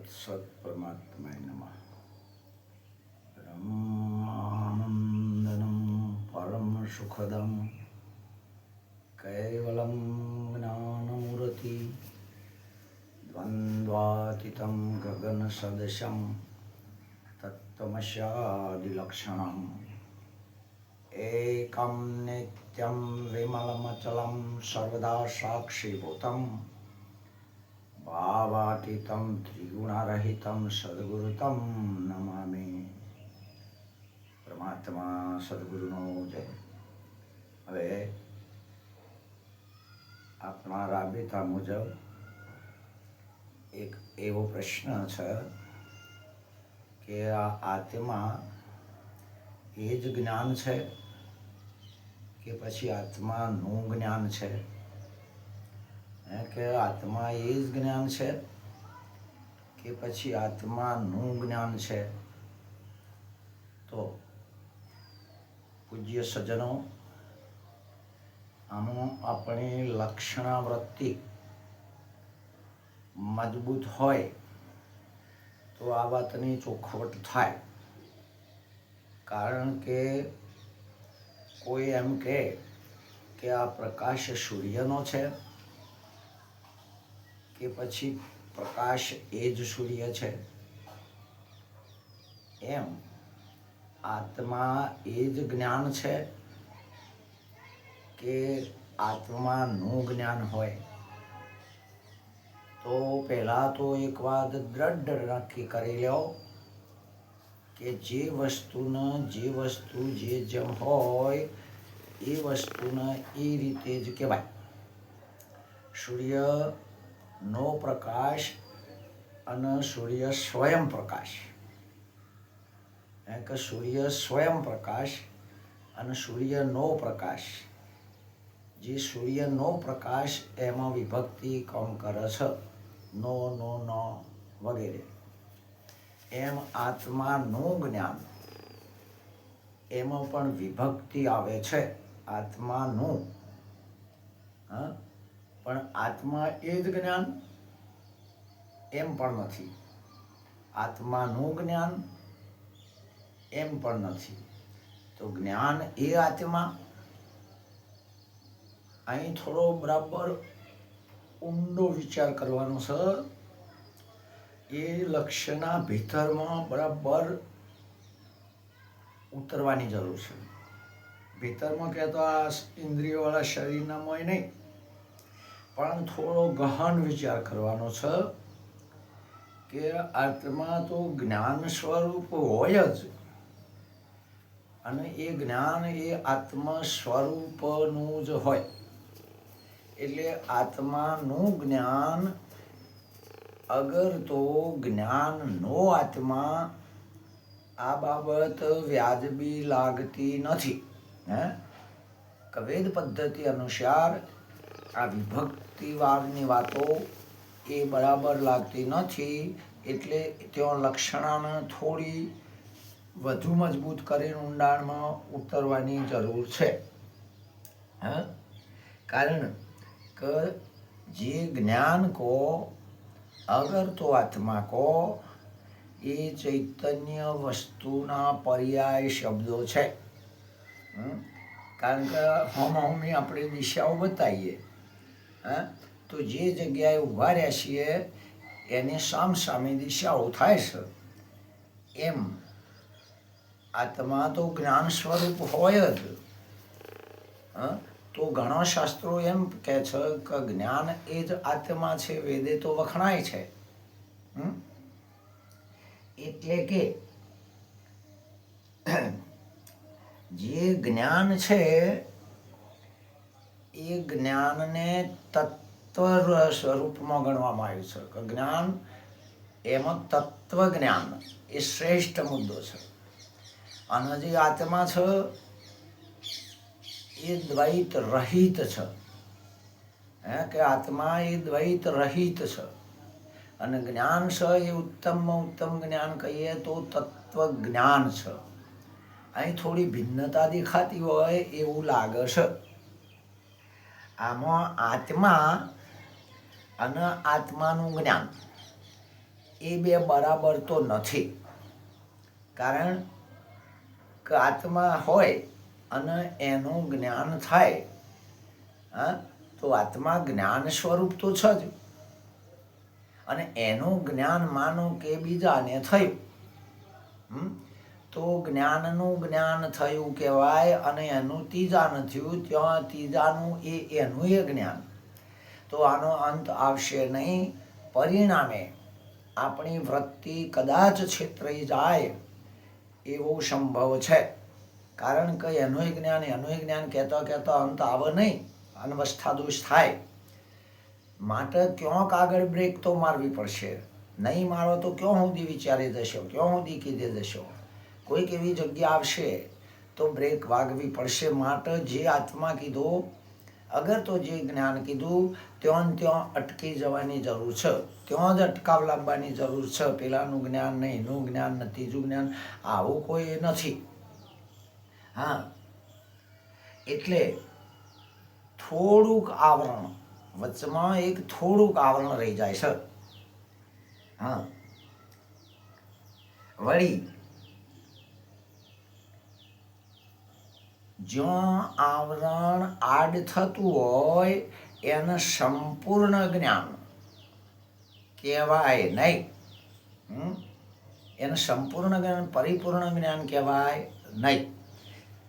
સત્સદ પરમાત્માય નમઃ બ્રહ્માનંદનમ પરમ સુખદમ કૈવલમ જ્ઞાનમૂર્તિ દ્વંદ્વાતીતમ ગગન સદશમ તત્તમસ્યાદિલક્ષણમ એકમ નિત્યમ વિમલમચલમ સર્વદા સાક્ષીભૂતમ પાવાતીતમ ત્રિગુણારહિતમ સદગુરુતમ નમામી પરમાત્મા સદગુરુનો જય હવે આપણા રાબેતા મુજબ એક એવો પ્રશ્ન છે કે આ આત્મા એ જ જ્ઞાન છે કે પછી આત્માનું જ્ઞાન છે? કે આત્મા એ જ જ્ઞાન છે કે પછી આત્માનું જ્ઞાન છે? તો પૂજ્ય સજ્જનો આમાં આપણી લક્ષણાવૃત્તિ મજબૂત હોય તો આ વાતની ચોખવટ થાય. કારણ કે કોઈ એમ કહે કે આ પ્રકાશ સૂર્યનો છે. કે પછી પ્રકાશ એ જ સૂર્ય છે? એમ. આત્મા એ જ જ્ઞાન છે કે આત્માનું જ્ઞાન હોય? તો પહેલાં તો એક વાત દ્રઢ નક્કી કરી લો કે જે વસ્તુને, જે વસ્તુ જે જેમ હોય, એ વસ્તુને એ રીતે જ કહેવાય. સૂર્યનો પ્રકાશ અને સૂર્ય સ્વયં પ્રકાશ. કે સૂર્ય સ્વયં પ્રકાશ અને સૂર્યનો પ્રકાશ, જે સૂર્યનો પ્રકાશ એમાં વિભક્તિ કમ કરે છે? નો નો, ન વગેરે. એમ આત્માનું જ્ઞાન, એમાં પણ વિભક્તિ આવે છે આત્માનું. હા? પણ આત્મા એ જ જ્ઞાન એમ પણ નથી. આત્માનું જ્ઞાન એમ પણ નથી. તો જ્ઞાન એ આત્મા અહીં થોડો બરાબર ઊંડો વિચાર કરવાનો છે. એ લક્ષ્યના ભીતરમાં બરાબર ઉતરવાની જરૂર છે. ભીતરમાં કહેતો આ ઇન્દ્રિયોવાળા શરીરના મોય નહીં. પણ થોડો ગહન વિચાર કરવાનો છે કે આત્મા તો જ્ઞાન સ્વરૂપ હોય જ. અને એ જ્ઞાન એ આત્મા સ્વરૂપનું જ હોય. એટલે આત્માનું જ્ઞાન અગર તો જ્ઞાનનો આત્મા આ બાબત વ્યાજબી લાગતી નથી. હે? કવેદ પદ્ધતિ અનુસાર આ વિભક્તિવારની વાતો એ બરાબર લાગતી નથી, એટલે તેઓ લક્ષણાને થોડી વધુ મજબૂત કરીને ઊંડાણમાં ઉતરવાની જરૂર છે. હા? કારણ કે જે જ્ઞાન કો, અગર તો આત્મા કો, એ ચૈતન્ય વસ્તુના પર્યાય શબ્દો છે. હમ? કારણ કે હોમ હોમની આપણે દિશાઓ બતાવીએ. હા? તો જે જગ્યાએ ઊભા રહ્યા છીએ, એને સામ સામે દિશાઓ થાય છે. એમ આત્મા તો જ્ઞાન સ્વરૂપ હોય જ. તો ઘણા શાસ્ત્રો એમ કહે છે કે જ્ઞાન એ જ આત્મા છે, વેદે તો વખણાય છે? એટલે કે જે જ્ઞાન છે એ જ્ઞાનને તત્વ સ્વરૂપમાં ગણવામાં આવ્યું છે. જ્ઞાન એમાં તત્વ જ્ઞાન એ શ્રેષ્ઠ મુદ્દો છે. અને જે આત્મા છે એ દ્વૈત રહિત છે. હે, કે આત્મા એ દ્વૈત રહિત છે. અને જ્ઞાન છે એ ઉત્તમમાં ઉત્તમ જ્ઞાન કહીએ તો તત્વ જ્ઞાન છે. અહીં થોડી ભિન્નતા દેખાતી હોય એવું લાગે છે. આમાં આત્મા અને આત્માનું જ્ઞાન એ બે બરાબર તો નથી. કારણ કે આત્મા હોય અને એનું જ્ઞાન થાય, હા, તો આત્મા જ્ઞાન સ્વરૂપ તો છે જ. અને એનું જ્ઞાન માનો કે બીજાને થયું. હમ? તો જ્ઞાનનું જ્ઞાન થયું કહેવાય અને એનું ત્રીજાનું થયું, ત્યાં ત્રીજાનું એ, એનું એ જ્ઞાન. તો આનો અંત આવશે નહીં. પરિણામે આપણી વૃત્તિ કદાચ છેતરાઈ જાય એવો સંભવ છે. કારણ કે એનું જ્ઞાન એનું જ્ઞાન કહેતો કહેતો અંત આવે નહીં. અનવસ્થા દોષ થાય. માટે ક્યાંક આગળ બ્રેક તો મારવી પડશે. નહીં મારો તો ક્યાં સુધી વિચારી જશો? ક્યાં સુધી કીધે જશો? કોઈક એવી જગ્યા આવશે તો બ્રેક વાગવી પડશે. માટે જે આત્મા કીધું, અગર તો જે જ્ઞાન કીધું ત્યાં ત્યાં અટકી જવાની જરૂર છે. ત્યાં જ અટકાવ લાવવાની જરૂર છે. પેલાનું જ્ઞાન નહીં, એનું જ્ઞાન ને, ત્રીજું જ્ઞાન આવું કોઈ નથી. હા. એટલે થોડુંક આવરણ, વચમાં એક થોડુંક આવરણ રહી જાય છે. હા. વળી જ્યાં આવરણ આડ થતું હોય, એને સંપૂર્ણ જ્ઞાન કહેવાય નહીં? એને સંપૂર્ણ જ્ઞાન, પરિપૂર્ણ જ્ઞાન કહેવાય નહીં.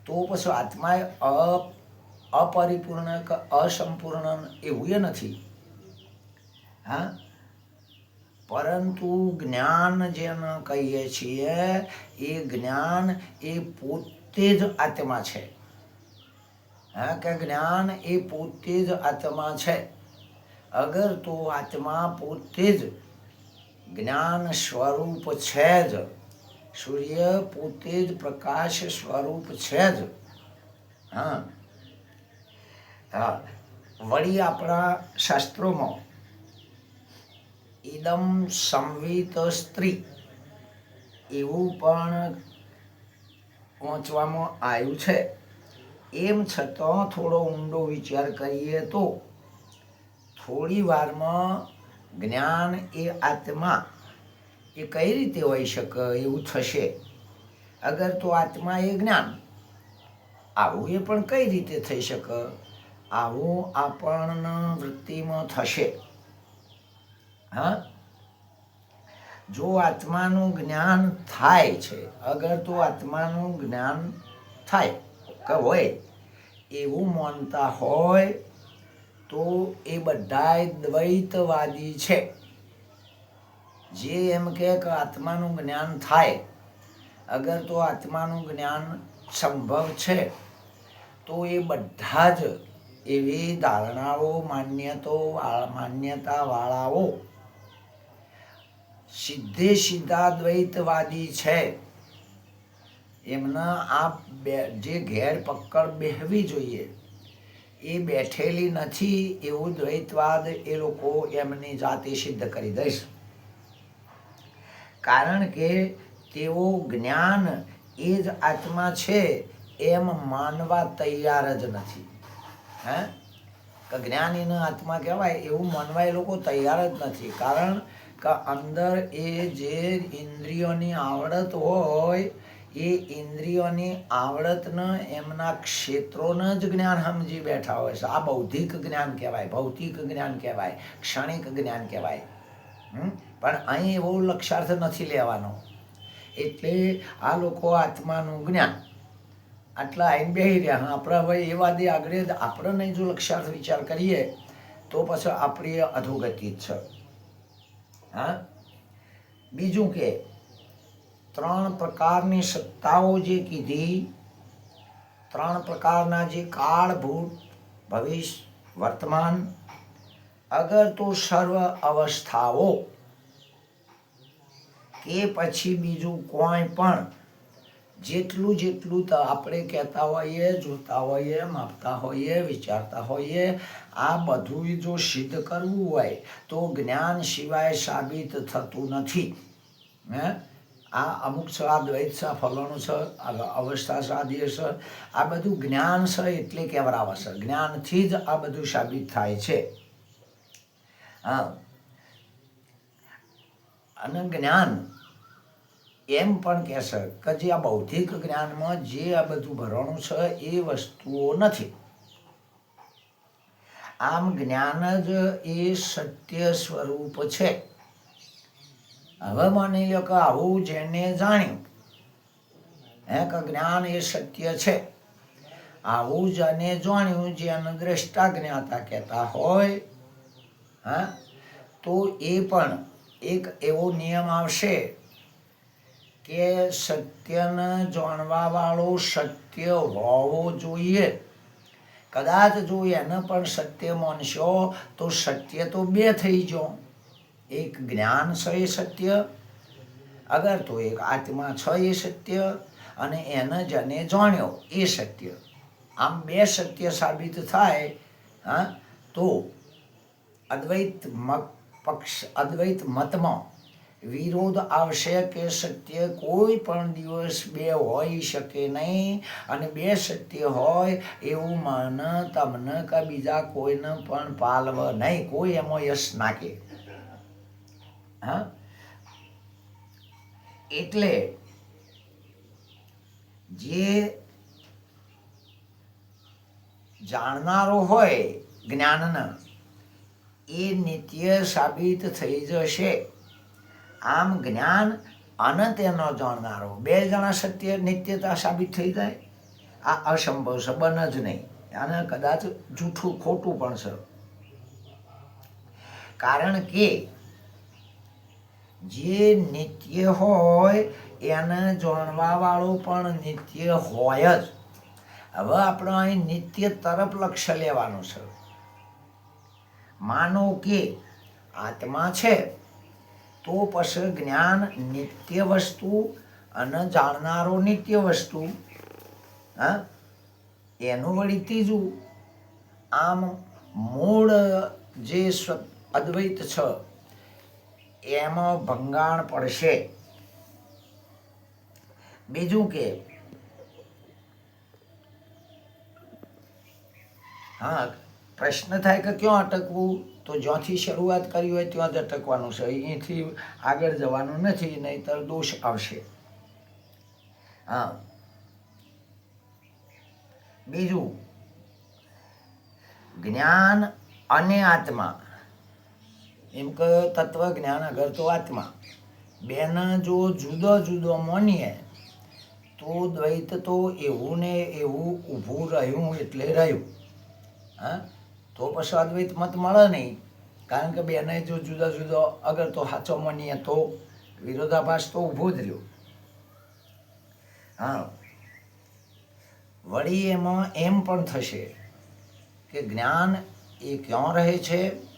તો પછી આત્માએ અ અપરિપૂર્ણ કે અસંપૂર્ણ એવું એ નથી. હા? પરંતુ જ્ઞાન જેને કહીએ છીએ, એ જ્ઞાન એ પોતે જ આત્મા છે. હા કે જ્ઞાન એ પોતે જ આત્મા છે. અગર તો આત્મા પોતે જ જ્ઞાન સ્વરૂપ છે જ. સૂર્ય પોતે જ પ્રકાશ સ્વરૂપ છે જ. હા. હા. વળી આપણા શાસ્ત્રોમાં ઇદમ સંવિત સ્ત્રી એવું પણ પહોંચવામાં આવ્યું છે. એમ છતાં થોડો ઊંડો વિચાર કરીએ તો થોડી વારમાં જ્ઞાન એ આત્મા એ કઈ રીતે હોઈ શકે એવું થશે? અગર તો આત્મા એ જ્ઞાન, આવું એ પણ કઈ રીતે થઈ શકે? આવું આપણને વૃત્તિમાં થશે. હા? જો આત્માનું જ્ઞાન થાય છે, અગર તો આત્માનું જ્ઞાન થાય કે હોય, એવું માનતા હોય તો એ બધાય દ્વૈતવાદી છે. જે એમ કે આત્માનું જ્ઞાન થાય, અગર તો આત્માનું જ્ઞાન સંભવ છે, તો એ બધા જ એવી ધારણાઓ, માન્યતો માન્યતાવાળાઓ સીધે સીધા દ્વૈતવાદી છે. એમના આ બે, જે ઘેર પકડ બેહવી જોઈએ, એ બેઠેલી નથી એવું દ્વૈતવાદ એ લોકો એમની જાતે સિદ્ધ કરી દઈશ. કારણ કે તેઓ જ્ઞાન એ જ આત્મા છે એમ માનવા તૈયાર જ નથી. હે? કે જ્ઞાનીનો આત્મા કહેવાય એવું માનવા એ લોકો તૈયાર જ નથી. કારણ કે અંદર એ જે ઇન્દ્રિયોની આવડત હોય એ ઇન્દ્રિયોની આવડતને, એમના ક્ષેત્રોને જ જ્ઞાન સમજી બેઠા હોય છે. આ બૌદ્ધિક જ્ઞાન કહેવાય, ભૌતિક જ્ઞાન કહેવાય, ક્ષણિક જ્ઞાન કહેવાય? પણ અહીં એવો લક્ષાર્થ નથી લેવાનો. એટલે આ લોકો આત્માનું જ્ઞાન. આટલા આઈને બેસી રહ્યા. હા, આપણે હવે એ વાદે આગળ આપણને જો લક્ષાર્થ વિચાર કરીએ, તો પછી આપણી અધોગતિ જ છે. હા? બીજું કે ત્રણ પ્રકારની સત્તાઓ જે કીધી, ત્રણ પ્રકારના જે કાળભૂત ભવિષ્ય, વર્તમાન, અગર તો સર્વ અવસ્થાઓ કે પછી બીજું કોઈ પણ, જેટલું જેટલું તો આપણે કહેતા હોઈએ, જોતા હોઈએ, માપતા હોઈએ, વિચારતા હોઈએ, આ બધું જો સિદ્ધ કરવું હોય તો જ્ઞાન સિવાય સાબિત થતું નથી. હે? આ અમુક છે, આ દ્વૈત છે, આ ફલાણું છે, આ અવસ્થા સાધ્ય છે, આ બધું જ્ઞાન છે એટલે કહેવરાવે છે. જ્ઞાનથી જ આ બધું સાબિત થાય છે. હા. અને જ્ઞાન એમ પણ કહેશે કે જે આ બૌદ્ધિક જ્ઞાનમાં જે આ બધું ભરણું છે એ વસ્તુઓ નથી. આમ જ્ઞાન જ એ સત્ય સ્વરૂપ છે. હવે માની લો કે આવું જેને જાણ્યું. હે કે જ્ઞાન એ સત્ય છે. આવું જેને જાણ્યું જેને દ્રષ્ટા જ્ઞાતા કહેતા હોય, હા, તો એ પણ એક એવો નિયમ આવશે કે સત્યને જાણવા વાળો સત્ય હોવો જોઈએ. કદાચ જો એને પણ સત્ય માનશો તો સત્ય તો બે થઈ જો એક જ્ઞાન છે એ સત્ય, અગર તો એક આત્મા છે એ સત્ય, અને એને જને જાણ્યો એ સત્ય. આમ બે સત્ય સાબિત થાય, હા, તો અદ્વૈત મત પક્ષ, અદ્વૈત મતમાં વિરોધ આવશે કે સત્ય કોઈ પણ દિવસ બે હોઈ શકે નહીં, અને બે સત્ય હોય એવું મન તમને કે બીજા કોઈને પણ પાલવ નહીં, કોઈ એમાં યશ નાખે. હા? એટલે જે જાણનારો હોય જ્ઞાનના, એ નિત્ય સાબિત થઈ જશે. આમ જ્ઞાન અને તેનો જાણનારો. બે જણા સત્ય નિત્યતા સાબિત થઈ જાય. આ અસંભવ છે, બન જ નહીં. અને કદાચ જૂઠું ખોટું પણ છે. કારણ કે જે નિત્ય હોય એને જાણવા વાળો પણ નિત્ય હોય જ. હવે આપણે અહીં નિત્ય તરફ લક્ષ્ય લેવાનું છે. માનો કે આત્મા છે, તો પછી જ્ઞાન નિત્ય વસ્તુ અને જાણનારો નિત્ય વસ્તુ, હા, એનું વળી ત્રીજું, આમ મૂળ જે અદ્વૈત છે એમાં ભંગાણ પડશે. બીજું કે, હા, પ્રશ્ન થાય કે ક્યાં અટકવું? તો જ્યાંથી શરૂઆત કરી હોય ત્યાં જ અટકવાનું છે. અહીંથી આગળ જવાનું નથી, નહીતર દોષ આવશે. હા. બીજું, જ્ઞાન અને આત્મા. એમ કે તત્વ જ્ઞાન અગર તો આત્મા. બેના જો જુદો જુદો માનીએ, તો દ્વૈત તો એવું ને એવું ઊભું રહ્યું એટલે રહ્યું. હા? તો પછી અદ્વૈત મત મળે નહીં. કારણ કે બેને જો જુદા જુદો અગર તો સાચો માનીએ, તો વિરોધાભાસ તો ઊભો જ રહ્યો. હા. વળી એમાં એમ પણ થશે કે જ્ઞાન એ ક્યાં રહે છે?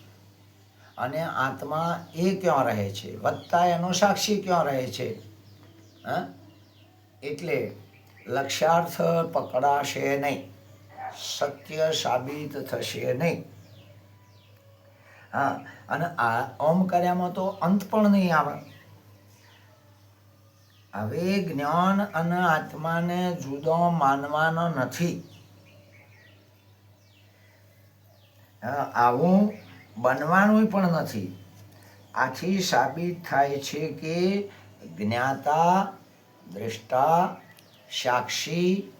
અને આત્મા એ ક્યાં રહે છે? વત્તા એનો સાક્ષી ક્યાં રહે છે? હા? એટલે લક્ષ્યાર્થ પકડાશે નહીં. સત્ય સાબિત થશે નહીં. હા, અને આ ઓમ કર્યામાં તો અંત પણ નહીં આવે. હવે જ્ઞાન અને આત્માને જુદો માનવાનો નથી. આવું બનવાનું પણ નથી. આથી સાબિત થાય છે કે જ્ઞાતા, દ્રષ્ટા, સાક્ષી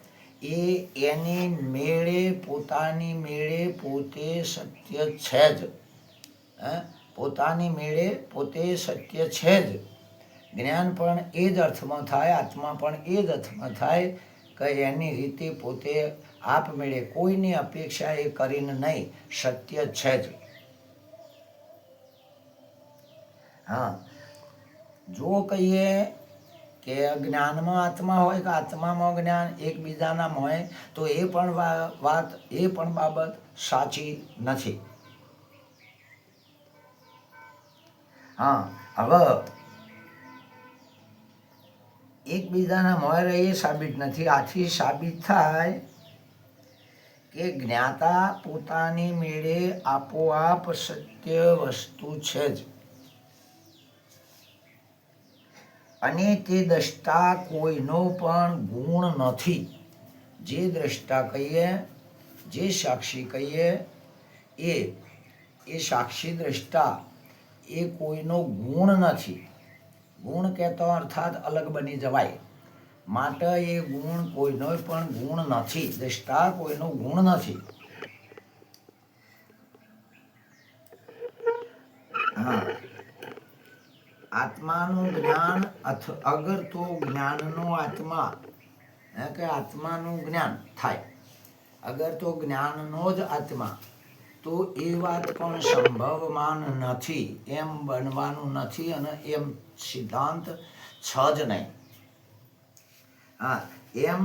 એ એની મેળે, પોતાની મેળે પોતે સત્ય છે જ? પોતાની મેળે પોતે સત્ય છે જ. જ્ઞાન પણ એ જ અર્થમાં થાય, આત્મા પણ એ જ અર્થમાં થાય કે એની રીતે પોતે આપમેળે કોઈની અપેક્ષા એ કરીને નહીં, સત્ય છે જ. હા. જો કહીએ કે જ્ઞાનમાં આત્મા હોય કે આત્મામાં જ્ઞાન એકબીજાના હોય, તો એ પણ વાત, એ પણ બાબત સાચી નથી. હા, હવે એકબીજાના મોય રહે એ સાબિત નથી. આથી સાબિત થાય કે જ્ઞાતા પોતાની મેળે આપોઆપ સત્ય વસ્તુ છે જ. અને તે દ્રષ્ટા કોઈનો પણ ગુણ નથી. જે દ્રષ્ટા કહીએ, જે સાક્ષી કહીએ, એ એ સાક્ષી દ્રષ્ટા એ કોઈનો ગુણ નથી. ગુણ કહેતો અર્થાત અલગ બની જવાય. માટે એ ગુણ કોઈનો પણ ગુણ નથી. દ્રષ્ટા કોઈનો ગુણ નથી. હા. આત્માનું જ્ઞાન અથ, અગર તો જ્ઞાનનો આત્મા કે આત્માનું જ્ઞાન થાય. અગર તો જ્ઞાનનો જ આત્મા, તો એ વાત પણ સંભવમાન નથી. એમ બનવાનું નથી અને એમ સિદ્ધાંત છ જ નહીં. હા, એમ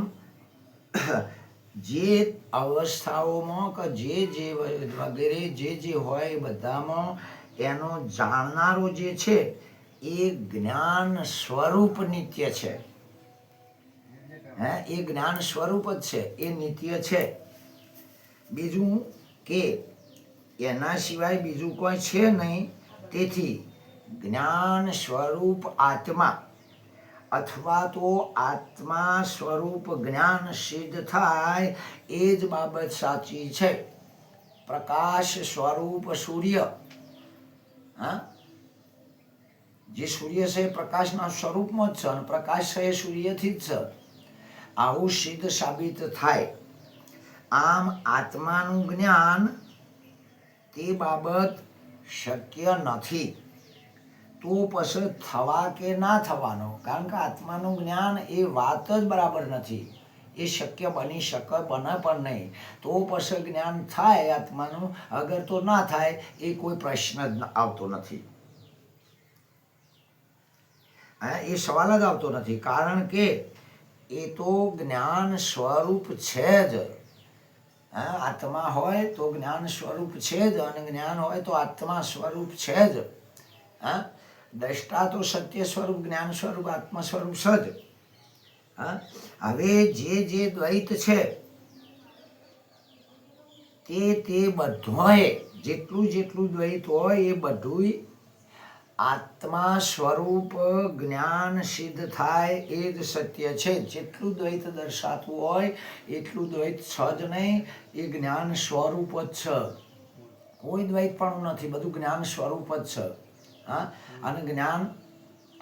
જે અવસ્થાઓમાં કે જે જે વગેરે જે જે હોય બધામાં એનો જાણનારો જે છે એ જ્ઞાન સ્વરૂપ નિત્ય છે. હે? એ જ્ઞાન સ્વરૂપ જ છે. એ નિત્ય છે. બીજું કે એના સિવાય બીજું કોઈ છે નહીં. તેથી જ્ઞાન સ્વરૂપ આત્મા અથવા તો આત્મા સ્વરૂપ જ્ઞાન સિદ્ધ થાય એ જ બાબત સાચી છે. પ્રકાશ સ્વરૂપ સૂર્ય. હા? જે સૂર્ય છે એ પ્રકાશના સ્વરૂપમાં જ છે અને પ્રકાશ છે એ સૂર્યથી જ છે. આવું સિદ્ધ સાબિત થાય. આમ આત્માનું જ્ઞાન તે બાબત શક્ય નથી. તો પછી થવા કે ના થવાનો? કારણ કે આત્માનું જ્ઞાન એ વાત જ બરાબર નથી. એ શક્ય બની શકે બને પણ નહીં. તો પછી જ્ઞાન થાય આત્માનું. અગર તો ના થાય, એ કોઈ પ્રશ્ન જ આવતો નથી. એ સવાલ જ આવતો નથી. કારણ કે એ તો જ્ઞાન સ્વરૂપ છે જ. આત્મા હોય તો જ્ઞાન સ્વરૂપ છે જ અને જ્ઞાન હોય તો આત્મા સ્વરૂપ છે જ. હા? દ્રષ્ટા તો સત્ય સ્વરૂપ, જ્ઞાન સ્વરૂપ, આત્મા સ્વરૂપ જ. હા? હવે જે જે દ્વૈત છે, તે તે બધોએ જેટલું જેટલું દ્વૈત હોય એ બધુંય આત્મા સ્વરૂપ જ્ઞાન સિદ્ધ થાય એ જ સત્ય છે. જેટલું દ્વૈત દર્શાતું હોય, એટલું દ્વૈત છ જ નહીં, એ જ્ઞાન સ્વરૂપ જ છે. કોઈ દ્વૈત પણ નથી, બધું જ્ઞાન સ્વરૂપ જ છે. હા? અને જ્ઞાન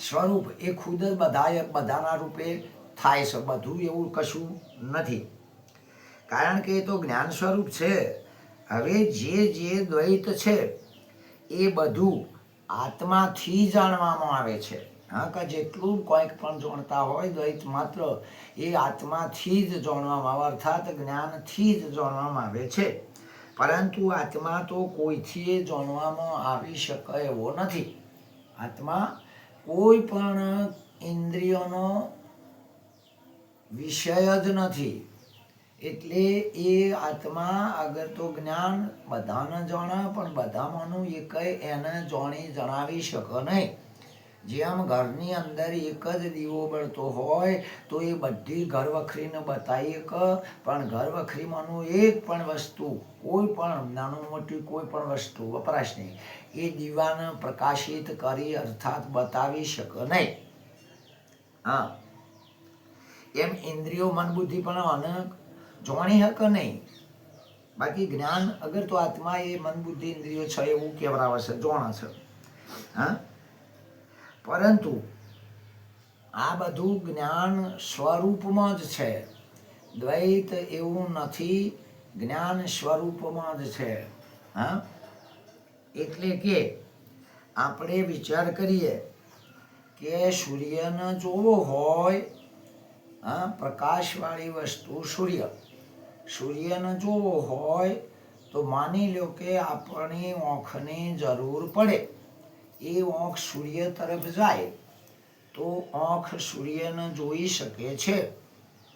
સ્વરૂપ એ ખુદ જ બધા બધાના રૂપે થાય છે. બધું એવું કશું નથી. કારણ કે એ તો જ્ઞાન સ્વરૂપ છે. હવે જે જે દ્વૈત છે, એ બધું આત્માથી જાણવામાં આવે છે. હા, કે જેટલું કોઈક પણ જાણતા હોય, દ્વૈત માત્ર, એ આત્માથી જ જાણવામાં આવે, અર્થાત જ્ઞાનથી જ જાણવામાં આવે છે. પરંતુ આત્મા તો કોઈથી જાણવામાં આવી શકે એવો નથી. આત્મા કોઈ પણ ઇન્દ્રિયોનો વિષય જ નથી. એટલે એ આત્મા અગર તો જ્ઞાન બધાને જાણે, પણ બધામાંનું એક એને જાણી જણાવી શકે નહીં. જેમ ઘરની અંદર એક જ દીવો બળતો હોય, તો એ બધી ઘર વખરીને બતાવીએ કે પણ ઘર વખરીમાંનું એક પણ વસ્તુ, કોઈ પણ નાનું મોટી કોઈ પણ વસ્તુ વપરાશ નહીં. એ દીવાને પ્રકાશિત કરી અર્થાત બતાવી શકે નહીં. હા. એમ ઇન્દ્રિયો મન બુદ્ધિ પણ આને જાણી હક નહીં? બાકી જ્ઞાન અગર તો આત્મા એ મન, બુદ્ધિ, ઇન્દ્રિયો છે એવું કેવરાવે છે, જોણા છે. હા? પરંતુ આ બધું જ્ઞાન સ્વરૂપમાં જ છે. દ્વૈત એવું નથી, જ્ઞાન સ્વરૂપમાં જ છે. હા? એટલે કે આપણે વિચાર કરીએ કે સૂર્યને જોવો હોય, હા, પ્રકાશવાળી વસ્તુ સૂર્ય. સૂર્યને જોવો હોય તો માની લો કે આપણી આંખની જરૂર પડે. એ આંખ સૂર્ય તરફ જાય તો આંખ સૂર્યને જોઈ શકે છે.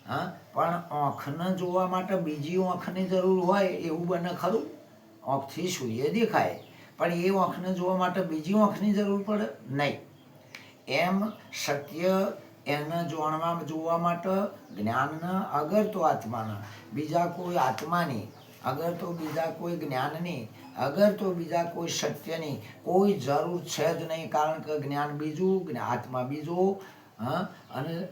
હા, પણ આંખને જોવા માટે બીજી આંખની જરૂર હોય એવું બને ખરું? આંખથી સૂર્ય દેખાય, પણ એ આંખને જોવા માટે બીજી આંખની જરૂર પડે? નહીં. એમ સત્ય એને જાણવા જોવા માટે જ્ઞાનના અગર તો આત્માના. બીજા કોઈ આત્માની, અગર તો બીજા કોઈ જ્ઞાનની, અગર તો બીજા કોઈ સત્યની, કોઈ જરૂર છે જ નહીં. કારણ કે જ્ઞાન બીજું આત્મા બીજો, હા? અને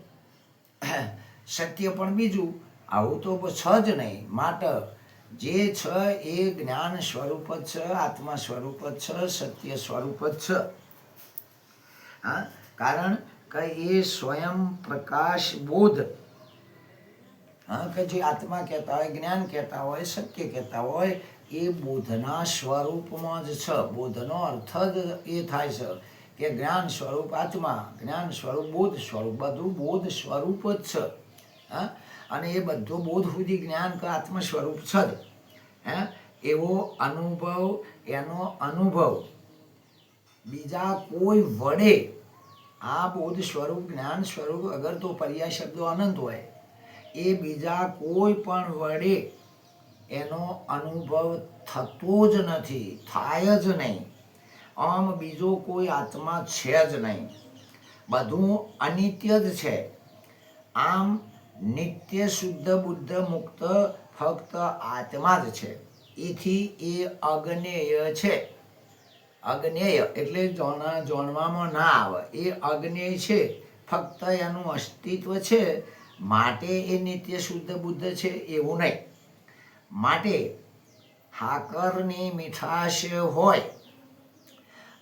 સત્ય પણ બીજું. આવું તો છે જ નહીં. માટે જે છે એ જ્ઞાન સ્વરૂપ જ છે, આત્મા સ્વરૂપ જ છે, સત્ય સ્વરૂપ જ છે. હા? કારણ કે એ સ્વયં પ્રકાશ બોધ હા, કે જે આત્મા કહેતા હોય, જ્ઞાન કહેતા હોય, સત્ય કહેતા હોય, એ બોધના સ્વરૂપમાં જ છે. બોધનો અર્થ જ એ થાય છે કે જ્ઞાન સ્વરૂપ આત્મા, જ્ઞાન સ્વરૂપ બોધ, સ્વરૂપ બધું બોધ સ્વરૂપ જ છે. હા, અને એ બધું બોધ સુધી જ્ઞાન કે આત્મ સ્વરૂપ છે જ. હે, એવો અનુભવ, એનો અનુભવ. બીજા કોઈ વડે આ બોધ સ્વરૂપ, જ્ઞાન સ્વરૂપ અગર તો પર્યાય શબ્દો અનંત હોય, એ બીજા કોઈ પણ વડે એનો અનુભવ થતો જ નથી, થાય જ નહીં. આમ બીજો કોઈ આત્મા છે જ નહીં. બધું અનિત્ય જ છે. આમ નિત્ય શુદ્ધ બુદ્ધ મુક્ત ફક્ત આત્મા જ છે. એથી એ અજ્ઞેય છે. અજ્ઞેય એટલે જાણા જાણવામાં ના આવે. એ અગ્નેય છે. ફક્ત એનું અસ્તિત્વ છે. માટે એ નિત્ય શુદ્ધ બુદ્ધ છે એવું નહીં. માટે હાકરની મીઠાશ હોય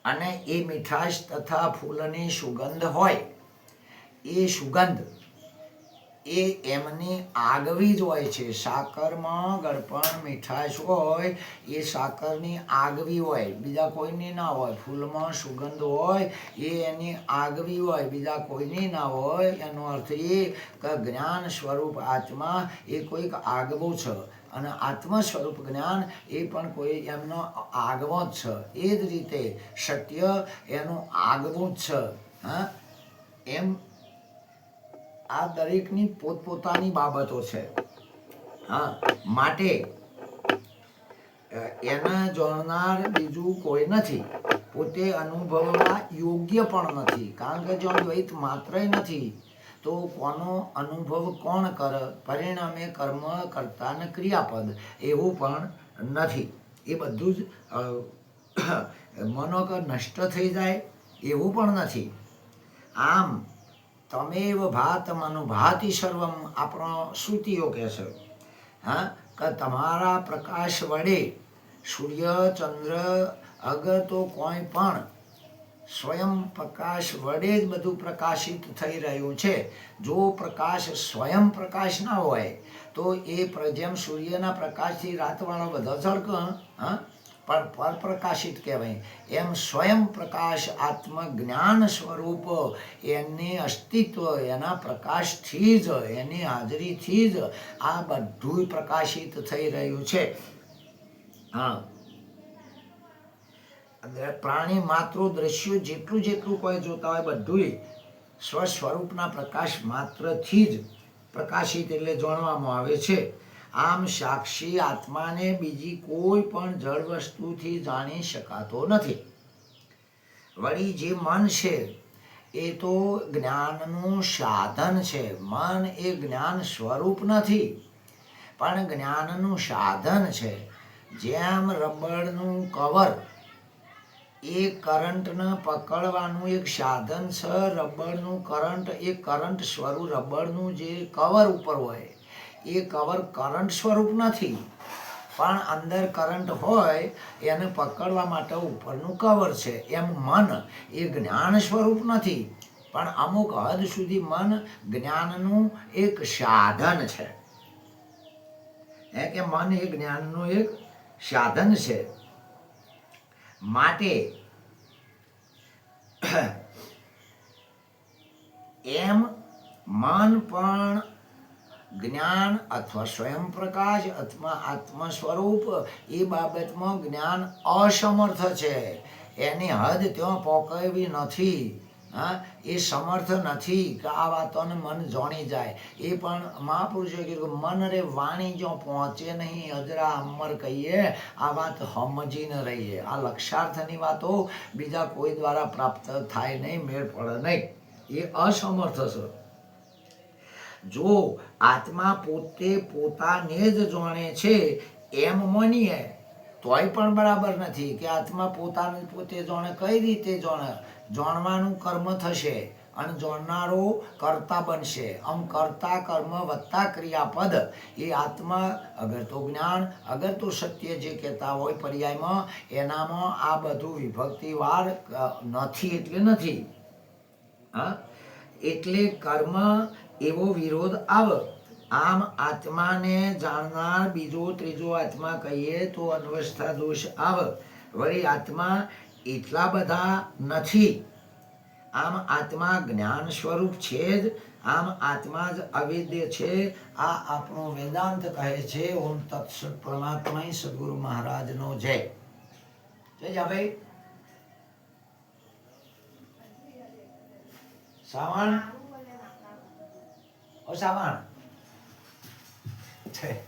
અને એ મીઠાશ તથા ફૂલની સુગંધ હોય. એ સુગંધ એ એમની આગવી જ હોય છે. સાકરમાં ગળપણ, મીઠાશ હોય, એ સાકરની આગવી હોય. બીજા કોઈની ના હોય. ફૂલમાં સુગંધ હોય, એ એની આગવી હોય. બીજા કોઈની ના હોય. એનો અર્થ એ કે જ્ઞાન સ્વરૂપ આત્મા એ કોઈક આગવું છે. અને આત્મ સ્વરૂપ જ્ઞાન એ પણ કોઈ એમનો આગવો જ છે. એ જ રીતે સત્ય એનું આગવું જ છે. હા? એમ આ દરેકની પોતપોતાની બાબતો છે. હા, માટે એના જોનાર બીજું કોઈ નથી. પોતે અનુભવવા યોગ્ય પણ નથી. કારણ કે જો દ્વૈત માત્રય નથી, તો કોનો અનુભવ કોણ કર, પરિણામે કર્મ કરતા ને ક્રિયાપદ? એવું પણ નથી. એ બધું જ મનો નષ્ટ થઈ જાય એવું પણ નથી. આમ તમેવ ભાત અનુભાતિ સર્વમ આપણો શ્રુતિઓ કહે છે હા કે તમારા પ્રકાશ વડે સૂર્ય ચંદ્ર અગર તો કોઈ પણ સ્વયં પ્રકાશ વડે જ બધું પ્રકાશિત થઈ રહ્યું છે જો પ્રકાશ સ્વયં પ્રકાશ ના હોય તો એ જેમ સૂર્યના પ્રકાશથી રાતવાળો બધો ઝળક હા પણ પરપ્રકાશિત કહેવાય. એમ સ્વયં પ્રકાશ આત્મ જ્ઞાન સ્વરૂપ એને અસ્તિત્વ, એના પ્રકાશથી જ, એની હાજરીથી જ આ બધું પ્રકાશિત થઈ રહ્યું છે. હા. પ્રાણી માત્ર દ્રશ્યો જેટલું જેટલું કોઈ જોતા હોય બધુંય સ્વ સ્વરૂપના પ્રકાશ માત્રથી જ પ્રકાશિત એટલે જાણવામાં આવે છે. આમ સાક્ષી આત્માને બીજી કોઈ પણ જળ વસ્તુથી જાણી શકાતો નથી. વળી જે મન છે, એ તો જ્ઞાનનું સાધન છે. મન એ જ્ઞાન સ્વરૂપ નથી, પણ જ્ઞાનનું સાધન છે. જેમ રબરનું કવર, એ કરંટને પકડવાનું એક સાધન છે. રબડનું કરંટ એ કરંટ સ્વરૂપ, રબરનું જે કવર ઉપર હોય એ કવર કરંટ સ્વરૂપ નથી. પણ અંદર કરંટ હોય, એને પકડવા માટે ઉપરનું કવર છે. એમ મન, એ જ્ઞાન સ્વરૂપ નથી. પણ અમુક હદ સુધી મન જ્ઞાનનું એક સાધન છે. એ કે મન એ જ્ઞાનનું એક સાધન છે. માટે એમ મન પણ જ્ઞાન અથવા સ્વયં પ્રકાશ અથવા આત્મ સ્વરૂપ એ બાબતમાં જ્ઞાન અસમર્થ છે. એની હદ ત્યાં પહોંચવી નથી. હા, એ સમર્થ નથી કે આ વાતોને મન જાણી જાય. એ પણ મહાપુરુષે કીધું મન રે વાણી જો પહોંચે નહીં, અજરા અમર કહીએ, આ વાત સમજીને રહીએ. આ લક્ષાર્થની વાતો બીજા કોઈ દ્વારા પ્રાપ્ત થાય નહીં, મેળ પડે નહીં. એ અસમર્થ છે. જો આત્મા પોતે પોતાને જ જાણે છે, એમ માનીએ, તોય પણ બરાબર નથી કે આત્મા પોતાને પોતે જાણે કઈ રીતે જાણે. જાણવાનું કર્મ થશે અને જોડનારો કર્તા બનશે. આમ કર્તા, કર્મ વત્તા ક્રિયાપદ, એ આત્મા, અગર તો જ્ઞાન, અગર તો સત્ય જે કહેતા હોય પર્યાયમાં, એનામાં આ બધું વિભક્તિવાર નથી એટલે નથી. હા? એટલે કર્મ એવો વિરોધ આવે. આમ આત્માને જાણનાર બીજો ત્રીજો આત્મા કહીએ તો અન્વસ્થા દોષ આવે. વળી આત્મા એટલા બધા નથી. આમ આત્મા જ્ઞાન સ્વરૂપ છે જ. આમ આત્મા જ અવેદ્ય છે. આ આપણો વેદાંત કહે છે, ઓમ તત્સત પરમાત્મા સદગુરુ મહારાજનો જય. જય જાભાઈ. 어사만. 제.